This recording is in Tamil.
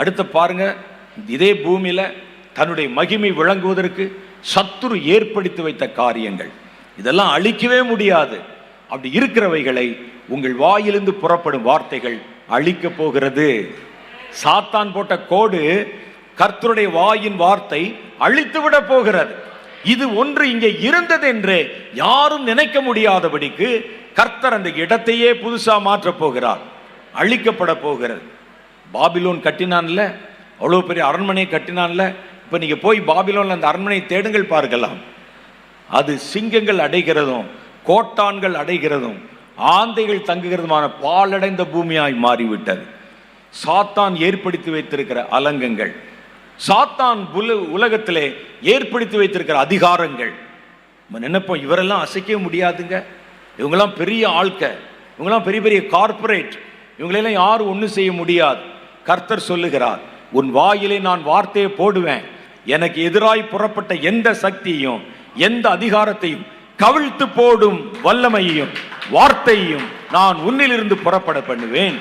அடுத்து பாருங்க இதே பூமியில் தன்னுடைய மகிமை விளங்குவதற்கு சத்துரு ஏற்படுத்தி வைத்த காரியங்கள். இதெல்லாம் அழிக்கவே முடியாது. அப்படி இருக்கிறவைகளை உங்கள் வாயிலிருந்து புறப்படும் வார்த்தைகள் அழிக்க போகிறது. சாத்தான் போட்ட கோடு கர்த்தருடைய வாயின் வார்த்தை அழித்து விட போகிறது. இது ஒன்று இங்கே இருந்தது என்று யாரும் நினைக்க முடியாதபடிக்கு கர்த்தர் அந்த இடத்தையே புதுசா மாற்றப் போகிறார். அழிக்கப்பட போகிறது. பாபிலோன் கட்டினான்ல? அவ்வளோ பெரிய அரண்மனை கட்டினான்ல? இப்போ நீங்கள் போய் பாபிலோனில் அந்த அரண்மனை தேடுங்கள் பார்க்கலாம் அது சிங்கங்கள் அடைகிறதும் கோட்டான்கள் அடைகிறதும் ஆந்தைகள் தங்குகிறதுமான பாலடைந்த பூமியாய் மாறிவிட்டது. சாத்தான் ஏற்படுத்தி வைத்திருக்கிற அலங்கங்கள் சாத்தான் புல உலகத்திலே ஏற்படுத்தி வைத்திருக்கிற அதிகாரங்கள். நம்ம நினைப்போம் இவரெல்லாம் அசைக்கவே முடியாதுங்க. இவங்கெல்லாம் பெரிய ஆட்க இவங்கெல்லாம் பெரிய பெரிய கார்ப்பரேட் இவங்களெல்லாம் யாரும் ஒன்றும் செய்ய முடியாது. கர்த்தர் சொல்லுகிறார் உன் வாயிலே நான் வார்த்தையை போடுவேன். எனக்கு எதிராய் புறப்பட்ட எந்த சக்தியையும் எந்த அதிகாரத்தையும் கவிழ்த்து போடும் வல்லமையையும் வார்த்தையையும் நான் உன்னிலிருந்து புறப்பட பண்ணுவேன்.